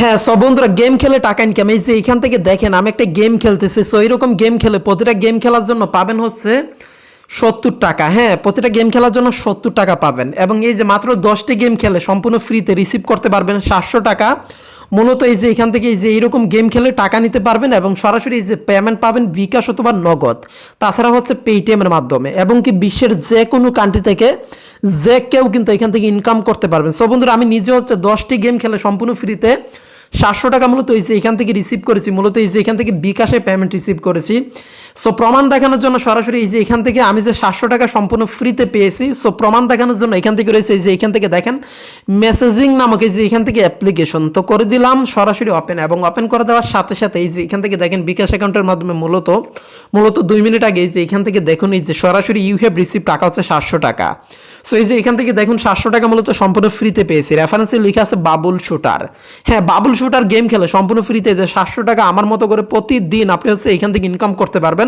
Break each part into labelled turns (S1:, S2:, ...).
S1: হ্যাঁ সব বন্ধুরা গেম খেলে টাকা ইনকাম এই যে এখান থেকে দেখেন, আমি একটা গেম খেলতেছি সো এরকম গেম খেলে প্রতিটা গেম খেলার জন্য পাবেন হচ্ছে সত্তর টাকা। হ্যাঁ প্রতিটা গেম খেলার জন্য সত্তর টাকা পাবেন। এবং এই যে মাত্র দশটি গেম খেলে সম্পূর্ণ ফ্রিতে রিসিভ করতে পারবেন সাতশো টাকা। মূলত এই যে এখান থেকে এই যে এইরকম গেম খেলে টাকা নিতে পারবেন এবং সরাসরি এই যে পেমেন্ট পাবেন বিকাশ অথবা নগদ। তাছাড়া হচ্ছে পেটিএমের মাধ্যমে। এবং কি বিশ্বের যে কোনো কান্ট্রি থেকে যে কেউ কিন্তু এখান থেকে ইনকাম করতে পারবেন। সো বন্ধুরা, আমি নিজে হচ্ছে দশটি গেম খেলে সম্পূর্ণ ফ্রিতে সাতশো টাকা মূলত এই যে এখান থেকে রিসিভ করেছি, মূলত এই যে এখান থেকে বিকাশে পেমেন্ট রিসিভ করেছি। সো প্রমাণ দেখানোর জন্য সরাসরি এই যে এখান থেকে আমি যে সাতশো টাকা সম্পূর্ণ ফ্রিতে পেয়েছি সো প্রমাণ দেখানোর জন্য এখান থেকে রয়েছে এই যে এখান থেকে দেখেন মেসেজিং নামক এই যে এখান থেকে অ্যাপ্লিকেশন তো করে দিলাম সরাসরি ওপেন এবং ওপেন করে দেওয়ার সাথে সাথে এই যে এখান থেকে দেখেন বিকাশ অ্যাকাউন্টের মাধ্যমে মূলত মূলত দুই মিনিট আগে এই যে এখান থেকে দেখুন এই যে সরাসরি ইউ হ্যাভ রিসিভ টাকা হচ্ছে সাতশো টাকা। সো এই যে এখান থেকে দেখুন সাতশো টাকা মূলত সম্পূর্ণ ফ্রিতে পেয়েছি। রেফারেন্সে লেখা আছে বাবুল শুটার হ্যাঁ বাবুল শুটার গেম খেলে সম্পূর্ণ ফ্রিতে যে সাতশো টাকা আমার মতো করে প্রতিদিন আপনি হচ্ছে এখান থেকে ইনকাম করতে পারবেন।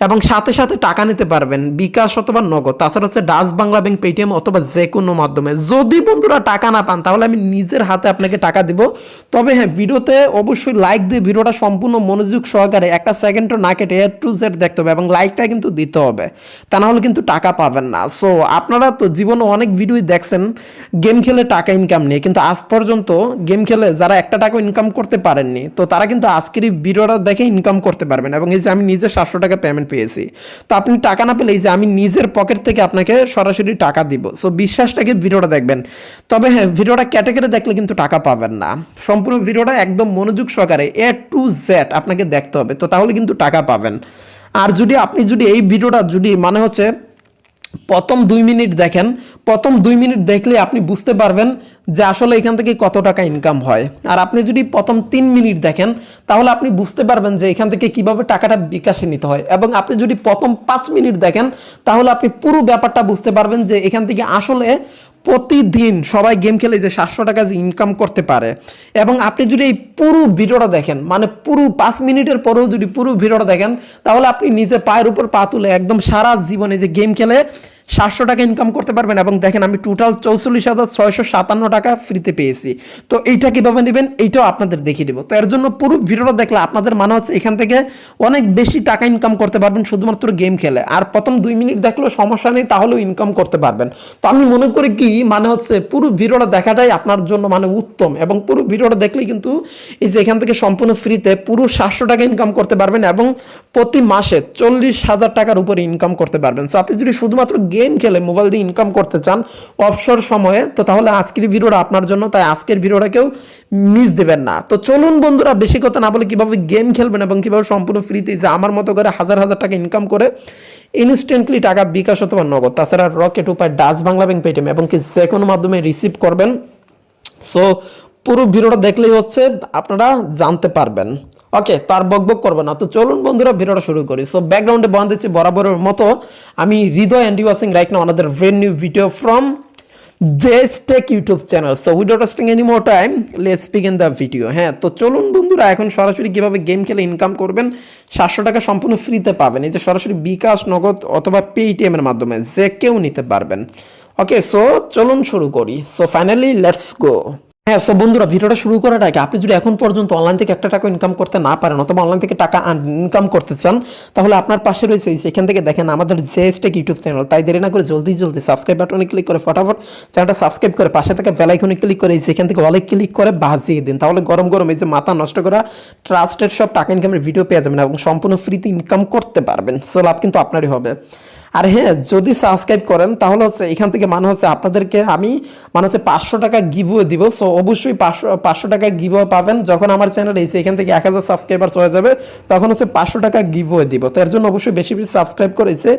S1: এবং সাথে সাথে টাকা নিতে পারবেন, বিকাশ অথবা নগদ। তাছাড়া হচ্ছে ডাচ বাংলা ব্যাংক, পেটিএম অথবা যে কোনো মাধ্যমে। যদি বন্ধুরা টাকা না পান, তাহলে আমি নিজের হাতে আপনাকে টাকা দিব। তবে হ্যাঁ ভিডিওতে অবশ্যই লাইক দিয়ে ভিডিওটা সম্পূর্ণ মনোযোগ সহকারে একটা সেকেন্ডও না কেটে এ টু জেড দেখতে হবে এবং লাইকটা কিন্তু দিতে হবে। তা না হলে কিন্তু টাকা পাবেন না। সো আপনারা তো জীবনে অনেক ভিডিওই দেখছেন, গেম খেলে টাকা ইনকাম নিয়ে। কিন্তু আজ পর্যন্ত গেম খেলে যারা একটা টাকা ইনকাম করতে পারেননি, তো তারা কিন্তু আজকের এই ভিডিওটা দেখে ইনকাম করতে পারবেন। এবং এই যে আমি নিজে সাতশো টাকা পেমেন্ট পেয়েছি। তো আপনি টাকা না পেলে এই যে আমি নিজের পকেট থেকে আপনাকে সরাসরি টাকা দিব। সো বিশ্বাসটাকে ভিডিওটা দেখবেন? তবে হ্যাঁ ভিডিওটা ক্যাটাগরি দেখলে কিন্তু টাকা পাবেন না। সম্পূর্ণ ভিডিওটা একদম মনোযোগ সহকারে এ টু জেড আপনাকে দেখতে হবে। তো তাহলে কিন্তু টাকা পাবেন। আর যদি আপনি যদি এই ভিডিওটা যদি মানে হচ্ছে প্রথম দুই মিনিট দেখেন, প্রথম দুই মিনিট দেখলে আপনি বুঝতে পারবেন যে আসলে এখান থেকে কত টাকা ইনকাম হয়। আর আপনি যদি প্রথম তিন মিনিট দেখেন, তাহলে আপনি বুঝতে পারবেন যে এখান থেকে কীভাবে টাকাটা বিকাশে নিতে হয়। এবং আপনি যদি প্রথম পাঁচ মিনিট দেখেন, তাহলে আপনি পুরো ব্যাপারটা বুঝতে পারবেন যে এখান থেকে আসলে প্রতিদিন সবাই গেম খেলে যে সাতশো টাকা যে ইনকাম করতে পারে। এবং আপনি যদি এই পুরো ভিডিওটা দেখেন মানে পুরো পাঁচ মিনিটের পরেও যদি পুরো ভিডিওটা দেখেন, তাহলে আপনি নিজে পায়ের উপর পা তুলে একদম সারা জীবনে যে গেম খেলে সাতশো টাকা ইনকাম করতে পারবেন এবং দেখেন আমি টোটাল চৌচল্লিশ হাজার ছয়শো সাতান্ন টাকা ফ্রিতে পেয়েছি। তো এইটা কীভাবে নেবেন? এইটাও আপনাদের দেখিয়ে দেবো। তো এর জন্য পুরো ভিডিওটা দেখলে আপনাদের মানে হচ্ছে এখান থেকে অনেক বেশি টাকা ইনকাম করতে পারবেন শুধুমাত্র গেম খেলে। আর প্রথম দুই মিনিট দেখলেও সমস্যা নেই, তাহলেও ইনকাম করতে পারবেন। তো আমি মনে করি কি মানে হচ্ছে পুরো ভিডিওটা দেখাটাই আপনার জন্য মানে উত্তম এবং পুরো ভিডিওটা দেখলেই কিন্তু এই যে এখান থেকে সম্পূর্ণ ফ্রিতে পুরো সাতশো টাকা ইনকাম করতে পারবেন এবং প্রতি মাসে চল্লিশ হাজার টাকার উপরে ইনকাম করতে পারবেন। সো আপনি যদি শুধুমাত্র গেম খেলে মোবাইল দিয়ে ইনকাম করতে চান অবসর সময়ে, তো তাহলে আজকের ভিডিওটা আপনার জন্য, তাই আজকের ভিডিওটা কেউ মিস দেবেন না। তো চলুন বন্ধুরা, বেশি কথা না বলে কীভাবে গেম খেলবেন এবং কীভাবে সম্পূর্ণ ফ্রিতে যে আমার মতো করে হাজার হাজার টাকা ইনকাম করে ইনস্ট্যান্টলি টাকা বিকাশ অথবা নগদ। তাছাড়া রকেট উপায় ডাচ বাংলা ব্যাংক পেটিএম এবং কি যে কোনো মাধ্যমে রিসিভ করবেন। সো পুরো ভিডিওটা দেখলেই হচ্ছে, আপনারা জানতে পারবেন। ওকে তার বক বক করব না। তো চলুন বন্ধুরা, ভিডিওটা শুরু করি। সো ব্যাকগ্রাউন্ডে বন্ধ দিচ্ছি বরাবরের মতো। আমি Hriday and you right now another very new video from Jess Tech YouTube channel so without wasting any more time let's begin the video হ্যাঁ তো চলুন বন্ধুরা, এখন সরাসরি কীভাবে গেম খেলে ইনকাম করবেন, সাতশো টাকা সম্পূর্ণ ফ্রিতে পাবেন। এই যে সরাসরি বিকাশ, নগদ অথবা পেটিএমের মাধ্যমে যে কেউ নিতে পারবেন। ওকে সো চলুন শুরু করি। সো ফাইনালি লেটস গো হ্যাঁ সো বন্ধুরা, ভিডিওটা শুরু করার আগে আপনি যদি এখন পর্যন্ত অনলাইন থেকে একটা টাকা ইনকাম করতে না পারেন অথবা অনলাইন থেকে টাকা ইনকাম করতে চান, তাহলে আপনার পাশে রয়েছে সেখান থেকে দেখেন আমাদের জেএসটেক ইউটিউব চ্যানেল তাই দেরি না করে জলদি জলদি সাবস্ক্রাইব বাটনে ক্লিক করে ফটাফট চ্যানেলটা সাবস্ক্রাইব করে পাশে থেকে বেল আইকনে ক্লিক করে যে থেকে অনেক ক্লিক করে বাজিয়ে দিন। তাহলে গরম গরম এই যে মাথা নষ্ট করা ট্রাস্টেড সব টাকা ইনকামের ভিডিও পেয়ে যাবেন এবং সম্পূর্ণ ফ্রিতে ইনকাম করতে পারবেন। সো লাভ কিন্তু আপনারই হবে। আর হ্যাঁ যদি সাবস্ক্রাইব করেন, তাহলে হচ্ছে এখান থেকে মানে হচ্ছে আপনাদেরকে আমি মানে হচ্ছে পাঁচশো টাকা গিভওয়ে দিব। সো অবশ্যই পাঁচশো পাঁচশো টাকা গিভওয়ে পাবেন। যখন আমার চ্যানেল এসে এখান থেকে এক হাজার সাবস্ক্রাইবার্স হয়ে যাবে, তখন হচ্ছে পাঁচশো টাকা গিভওয়ে দিব। তো এর জন্য অবশ্যই বেশি বেশি সাবস্ক্রাইব করেছে,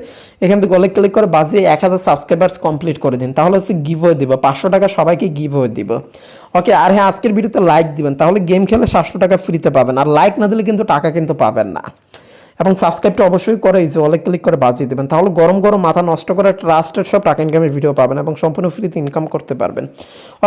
S1: এখান থেকে অনেক ক্লিক করে বাজিয়ে এক হাজার সাবস্ক্রাইবার্স কমপ্লিট করে দিন। তাহলে হচ্ছে গিভওয়ে দিব, পাঁচশো টাকা সবাইকে গিভওয়ে দিব। ওকে আর হ্যাঁ আজকের ভিডিওতে লাইক দিবেন, তাহলে গেম খেলে সাতশো টাকা ফ্রিতে পাবেন। আর লাইক না দিলে কিন্তু টাকা কিন্তু পাবেন না। এবং সাবস্ক্রাইবটা অবশ্যই করে এই যে অলে ক্লিক করে বাজিয়ে দেবেন। তাহলে গরম গরম মাথা নষ্ট করে ট্রাস্টের সব টাকা ইনকামের ভিডিও পাবেন এবং সম্পূর্ণ ফ্রিতে ইনকাম করতে পারবেন।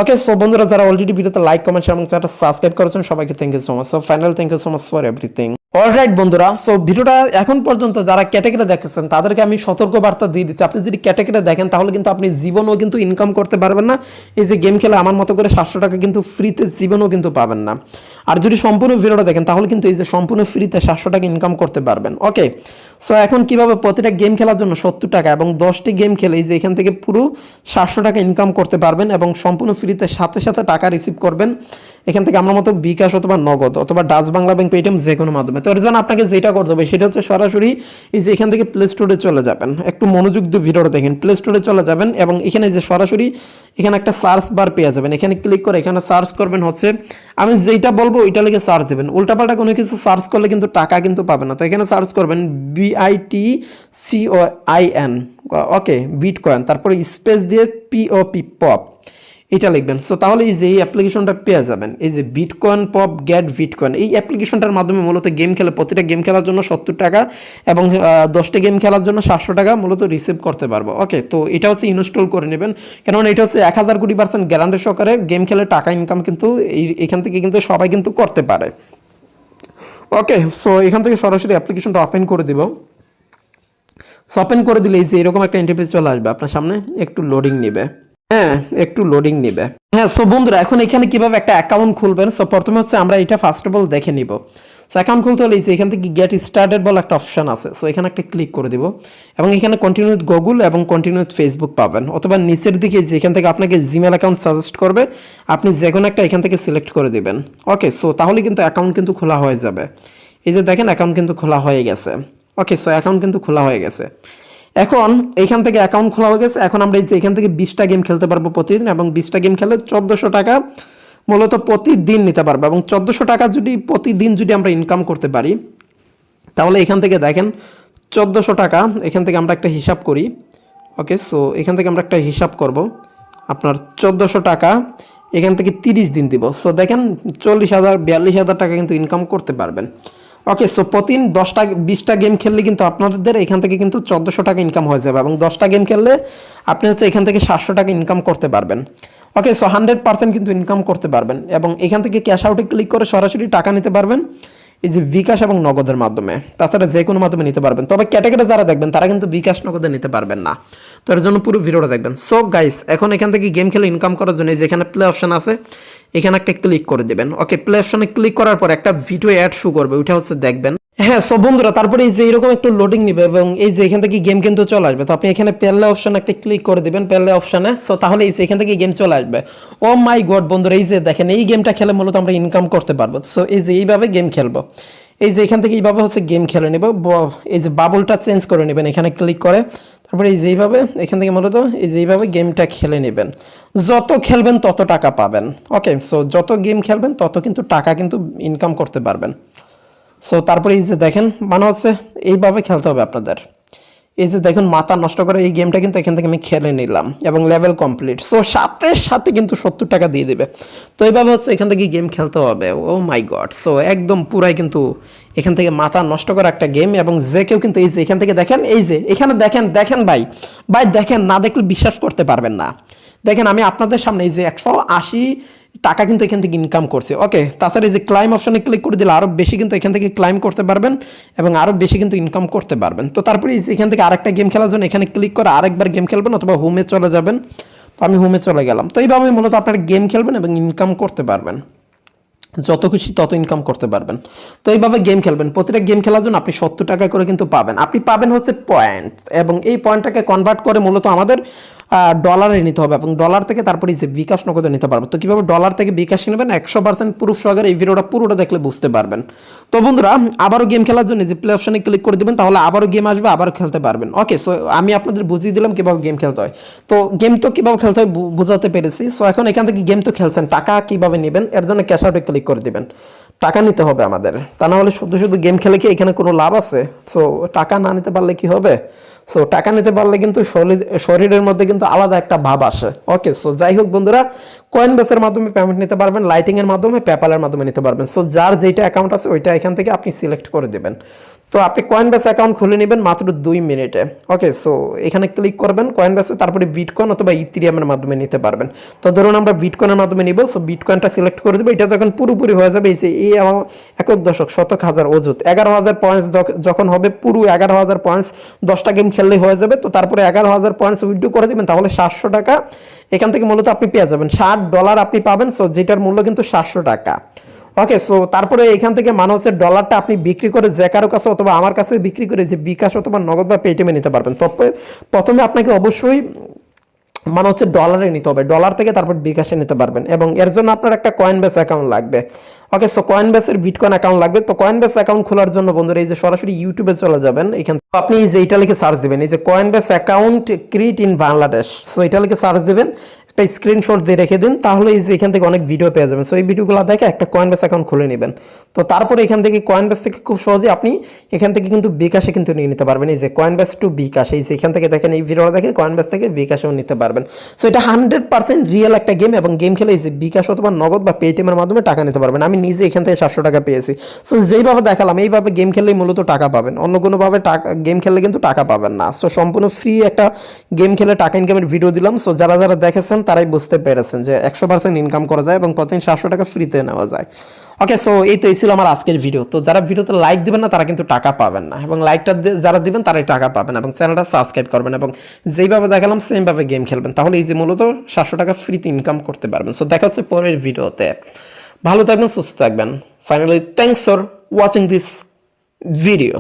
S1: ওকে সো বন্ধুরা, যারা অলরেডি ভিডিওতে লাইক কমেন্ট এবং যারা সাবস্ক্রাইব করেছেন, সবাইকে thank you so much so final thank you so much for everything alright বন্ধুরা সো ভিডিওটা এখন পর্যন্ত যারা ক্যাটাগরি দেখেছেন, তাদেরকে আমি সতর্ক বার্তা দিয়ে দিচ্ছি। আপনি যদি ক্যাটাগরি দেখেন, তাহলে কিন্তু আপনি জীবনও কিন্তু ইনকাম করতে পারবেন না। এই যে গেম খেলে আমার মতো করে সাতশো টাকা কিন্তু ফ্রিতে জীবনও কিন্তু পাবেন না। আর যদি সম্পূর্ণ ভিডিওটা দেখেন, তাহলে কিন্তু এই যে সম্পূর্ণ ফ্রিতে সাতশো টাকা ইনকাম করতে পারবেন। ওকে সো এখন কীভাবে প্রতিটা গেম খেলার জন্য সত্তর টাকা এবং দশটি গেম খেলে এই যে এখান থেকে পুরো সাতশো টাকা ইনকাম করতে পারবেন এবং সম্পূর্ণ ফ্রিতে সাথে সাথে টাকা রিসিভ করবেন। এখান থেকে আমার মতো বিকাশ অথবা নগদ অথবা ডাচ বাংলা ব্যাংক পেটিএম যে কোনো মাধ্যমে। তো এর জন্য আপনাকে যেটা করতে হবে সেটা হচ্ছে সরাসরি এই যে এখান থেকে প্লে স্টোরে চলে যাবেন। একটু মনোযোগ দিয়ে ভিডিওটা দেখেন। প্লে স্টোরে চলে যাবেন এবং এখানে যে সরাসরি এখানে একটা সার্চ বার পেয়ে যাবেন। এখানে ক্লিক করে এখানে সার্চ করবেন হচ্ছে, আমি যেটা বলব ওইটা লিখে সার্চ দেবেন। উল্টাপাল্টা কোনো কিছু সার্চ করলে কিন্তু টাকা কিন্তু পাবে না। তো এখানে সার্চ করবেন BIT CO I N okay bit coin তারপরে স্পেস দিয়ে পিওপি পপ এটা লিখবেন। সো তাহলে এই যে এই অ্যাপ্লিকেশনটা পেয়ে যাবেন। এই যে বিটকয়েন পপ গেট বিটকয়েন এই অ্যাপ্লিকেশনটার মাধ্যমে মূলত গেম খেলে, প্রতিটা গেম খেলার জন্য সত্তর টাকা এবং দশটা গেম খেলার জন্য সাতশো টাকা মূলত রিসিভ করতে পারব। ওকে তো এটা হচ্ছে ইনস্টল করে নেবেন। কেননা এটা হচ্ছে এক হাজার কোটি পার্সেন্ট গ্যারান্টি সহকারে গেম খেলে টাকা ইনকাম কিন্তু এই, এখান থেকে কিন্তু সবাই কিন্তু করতে পারে। ওকে সো এখান থেকে সরাসরি অ্যাপ্লিকেশনটা ওপেন করে দিব। সো ওপেন করে দিলে এই যে এরকম একটা ইন্টারফেস চলে আসবে। আপনার সামনে একটু লোডিং নেবে। হ্যাঁ একটু লোডিং নেবে। হ্যাঁ সো বন্ধুরা, এখন এখানে কীভাবে একটা অ্যাকাউন্ট খুলবেন? সো প্রথমে হচ্ছে আমরা এটা ফার্স্ট অফ অল দেখে নিব। সো অ্যাকাউন্ট খুলতে হলে যে এখান থেকে গেট স্টার্টেড বলে একটা অপশন আছে। সো এখানে একটা ক্লিক করে দিব। এবং এখানে কন্টিনিউ গুগল এবং কন্টিনিউ ফেসবুক পাবেন। অথবা নিচের দিকে যেখান থেকে আপনাকে জিমেল অ্যাকাউন্ট সাজেস্ট করবে, আপনি যে কোনো একটা এখান থেকে সিলেক্ট করে দিবেন। ওকে সো তাহলে কিন্তু অ্যাকাউন্ট কিন্তু খোলা হয়ে যাবে। এই যে দেখেন অ্যাকাউন্ট কিন্তু খোলা হয়ে গেছে। ওকে সো অ্যাকাউন্ট কিন্তু খোলা হয়ে গেছে। এখন এইখান থেকে অ্যাকাউন্ট খোলা হয়ে গেছে। এখন আমরা এই যে এখান থেকে বিশটা গেম খেলতে পারব প্রতিদিন এবং বিশটা গেম খেলে চোদ্দোশো টাকা মূলত প্রতিদিন নিতে পারব এবং চোদ্দোশো টাকা যদি প্রতিদিন যদি আমরা ইনকাম করতে পারি, তাহলে এখান থেকে দেখেন চোদ্দোশো টাকা এখান থেকে আমরা একটা হিসাব করি। ওকে সো এখান থেকে আমরা একটা হিসাব করব। আপনার চোদ্দোশো টাকা এখান থেকে তিরিশ দিন দিব। সো দেখেন চল্লিশ হাজার, বিয়াল্লিশ হাজার টাকা কিন্তু ইনকাম করতে পারবেন। ওকে সো প্রতিদিন দশটা, বিশটা গেম খেললে কিন্তু আপনাদের এখান থেকে কিন্তু চোদ্দোশো টাকা ইনকাম হয়ে যাবে এবং দশটা গেম খেললে আপনি হচ্ছে এখান থেকে সাতশো টাকা ইনকাম করতে পারবেন। ওকে সো হান্ড্রেড পার্সেন্ট কিন্তু ইনকাম করতে পারবেন এবং এখান থেকে ক্যাশ আউটে ক্লিক করে সরাসরি টাকা নিতে পারবেন। এই যে বিকাশ এবং নগদের মাধ্যমে, তাছাড়া যে কোনো মাধ্যমে নিতে পারবেন। তবে ক্যাটাগরি যারা দেখবেন, তারা কিন্তু বিকাশ নগদে নিতে পারবেন না। তো এর জন্য পুরো ভিডিওটা দেখবেন। সো গাইস এখন এখান থেকে গেম খেলে ইনকাম করার জন্য যেখানে প্লে অপশন আছে, এখানে একটা ক্লিক করে দেবেন। ওকে প্লে অপশনে ক্লিক করার পর একটা ভিডিও অ্যাড শু করবে, ওইটা হচ্ছে দেখবেন। হ্যাঁ সব বন্ধুরা, তারপরে এই যে এরকম একটু লোডিং নিবে এবং এই যে এখান থেকে গেম কিন্তু চলে আসবে। তো আপনি এখানে প্লে অপশন একটা ক্লিক করে দিবেন প্লে অপশনে সো তাহলে এই যে এখান থেকে গেম চলে আসবে। ও মাই গড বন্ধুরা, এই যে দেখেন, এই গেমটা খেলে মূলত আমরা ইনকাম করতে পারব। সো এই যে এইভাবে গেম খেলব। এই যে এখান থেকে এইভাবে হচ্ছে গেম খেলে নেব। এই যে বাবলটা চেঞ্জ করে নেবেন, এখানে ক্লিক করে। তারপরে এই যে এইভাবে, এখান থেকে মূলত এই যে এইভাবে গেমটা খেলে নেবেন। যত খেলবেন, তত টাকা পাবেন। ওকে সো যত গেম খেলবেন, তত কিন্তু টাকা কিন্তু ইনকাম করতে পারবেন। সো তারপরে এই যে দেখেন মানে হচ্ছে এইভাবে খেলতে হবে আপনাদের। এই যে দেখুন, মাথা নষ্ট করে এই গেমটা কিন্তু এখান থেকে আমি খেলে নিলাম এবং লেভেল কমপ্লিট সো সাথে সাথে কিন্তু সত্তর টাকা দিয়ে দেবে। তো এইভাবে হচ্ছে এখান থেকে গেম খেলতে হবে। ও মাই গড সো একদম পুরাই কিন্তু এখান থেকে মাথা নষ্ট করা একটা গেম এবং যে কেউ কিন্তু এই যে এখান থেকে দেখেন, এই যে এখানে দেখেন দেখেন ভাই ভাই দেখেন, না দেখলে বিশ্বাস করতে পারবেন না। দেখেন, আমি আপনাদের সামনে এই যে একশো আশি টাকা কিন্তু এখান থেকে ইনকাম করছে। ওকে তাছাড়া এই যে ক্লাইম অপশনে ক্লিক করে দিলে আরও বেশি কিন্তু এখান থেকে ক্লাইম করতে পারবেন এবং আরও বেশি কিন্তু ইনকাম করতে পারবেন। তো তারপরে এখান থেকে আরেকটা গেম খেলার জন্য এখানে ক্লিক করে আরেকবার গেম খেলবেন অথবা হোমে চলে যাবেন। তো আমি হোমে চলে গেলাম। তো এইভাবে মূলত আপনারা গেম খেলবেন এবং ইনকাম করতে পারবেন। যত খুশি তত ইনকাম করতে পারবেন। তো এইভাবে গেম খেলবেন। প্রতিটা গেম খেলার জন্য আপনি সত্তর টাকা করে কিন্তু পাবেন। আপনি পাবেন হচ্ছে পয়েন্ট এবং এই পয়েন্টটাকে কনভার্ট করে মূলত আমাদের ডলারে নিতে হবে এবং ডলার থেকে তারপরে যে বিকাশ নগদে নিতে পারব। তো কীভাবে ডলার থেকে বিকাশ নেবেন? একশো পার্সেন্ট প্রুফ সহকারে এই ভিডিওটা পুরোটা দেখলে বুঝতে পারবেন। তো বন্ধুরা, আবারও গেম খেলার জন্য যে প্লে অপশনে ক্লিক করে দেবেন, তাহলে আবারও গেম আসবে, আবারও খেলতে পারবেন। ওকে সো আমি আপনাদের বুঝিয়ে দিলাম কীভাবে গেম খেলতে হয়। তো গেম তো কীভাবে খেলতে হয় বোঝাতে পেরেছি। সো এখন এখান থেকে গেম তো খেলছেন। টাকা কীভাবে নেবেন? এর জন্য ক্যাশ আউটে ক্লিক করে দিবেন। টাকা নিতে হবে আমাদের। তা না হলে শুধু শুধু গেম খেলে কি এখানে কোনো লাভ আছে? সো টাকা না নিতে পারলে কি হবে? সো টাকা নিতে পারলে কিন্তু শরীরের মধ্যে কিন্তু আলাদা একটা ভাব আসে। ওকে সো যাই হোক বন্ধুরা কয়েন বেসের মাধ্যমে পেমেন্ট নিতে পারবেন লাইটিং এর মাধ্যমে পেপালের মাধ্যমে নিতে পারবেন। সো যার যেটা অ্যাকাউন্ট আছে, ওইটা এখান থেকে আপনি সিলেক্ট করে দেবেন। তো আপনি কয়েন বেস অ্যাকাউন্ট খুলে নেবেন মাত্র দুই মিনিটে। ওকে সো এখানে ক্লিক করবেন কয়েন বেসে তারপরে বিটকয়েন অথবা ইথিরিয়ামের মাধ্যমে নিতে পারবেন। তো ধরুন আমরা বিটকয়েনের মাধ্যমে নিব সো বিটকয়েনটা সিলেক্ট করে দেবো। এটা যখন পুরোপুরি হয়ে যাবে, এই যে এই একক দশক, শতক হাজার অজুত এগারো হাজার পয়েন্টস যখন হবে, পুরো এগারো হাজার পয়েন্টস দশটা গেম খেললেই হয়ে যাবে। তো তারপরে এগারো হাজার পয়েন্টস উইথড্রো করে দেবেন, তাহলে সাতশো টাকা। এখান থেকে মূলত আপনি পেয়ে যাবেন। ষাট ডলার আপনি পাবেন সো যেটার মূল্য কিন্তু সাতশো টাকা। ওকে সো তারপরে এখান থেকে মানে হচ্ছে ডলারটা আপনি বিক্রি করে যে কারও কাছে অথবা আমার কাছে বিক্রি করে যে বিকাশ অথবা নগদ বা পেটিএমে নিতে পারবেন। তবে প্রথমে আপনাকে অবশ্যই মানে হচ্ছে ডলারে নিতে হবে। ডলার থেকে তারপর বিকাশে নিতে পারবেন এবং এর জন্য আপনার একটা কয়েন বেস অ্যাকাউন্ট লাগবে। ওকে সো কয়েন বেসের বিটকয়েন অ্যাকাউন্ট লাগবে। তো কয়েন বেস অ্যাকাউন্ট খোলার জন্য বন্ধুরা, এই যে সরাসরি ইউটিউবে চলে যাবেন, এখান আপনি এই যে এইটা লিখে সার্চ দেবেন। এই যে Coinbase account create in Bangladesh so এটা লিখে সার্চ দিবেন। একটা স্ক্রিনশট দিয়ে রেখে দিন, তাহলে এখান থেকে অনেক ভিডিও পেয়ে যাবেন। সো এই ভিডিওগুলো দেখে একটা কয়েন বেস অ্যাকাউন্ট খুলে নেবেন। তো তারপরে এখান থেকে কয়েন বেস থেকে খুব সহজে আপনি এখান থেকে কিন্তু বিকাশে কিন্তু নিয়ে নিতে পারবেন। এই যে কয়েন বেস টু বিকাশ, এই যে এখান থেকে দেখেন এই ভিডিওটা দেখে কয়েন বেস থেকে বিকাশেও নিতে পারবেন। সো এটা হান্ড্রেড পার্সেন্ট রিয়েল একটা গেম এবং গেম খেলে এই যে বিকাশ অথবা নগদ বা পেটিএমের মাধ্যমে টাকা নিতে পারবেন। আমি নিজে এখান থেকে সাতশো টাকা পেয়েছি। সো যেইভাবে দেখালাম, এইভাবে গেম খেললেই মূলত টাকা পাবেন। অন্য কোনোভাবে টাকা গেম খেললে কিন্তু টাকা পাবেন না। সো সম্পূর্ণ ফ্রি একটা গেম খেলে টাকা ইনকামের ভিডিও দিলাম। সো যারা যারা দেখেছেন তারাই বুঝতে পেরেছেন যে একশো পার্সেন্ট ইনকাম করা যায় এবং প্রতিদিন সাতশো টাকা ফ্রিতে নেওয়া যায়। ওকে সো এই তো এই ছিল আমার আজকের ভিডিও তো যারা ভিডিওতে লাইক দিবেন না, তারা কিন্তু টাকা পাবেন না। এবং লাইকটা যারা দিবেন, তারাই টাকা পাবেন এবং চ্যানেলটা সাবস্ক্রাইব করবেন এবং যেইভাবে দেখালাম সেমভাবে গেম খেলবেন। তাহলে এই যে মূলত সাতশো টাকা ফ্রিতে ইনকাম করতে পারবেন। সো দেখা হচ্ছে পরের ভিডিওতে ভালো থাকবেন, সুস্থ থাকবেন। Finally thanks for watching this video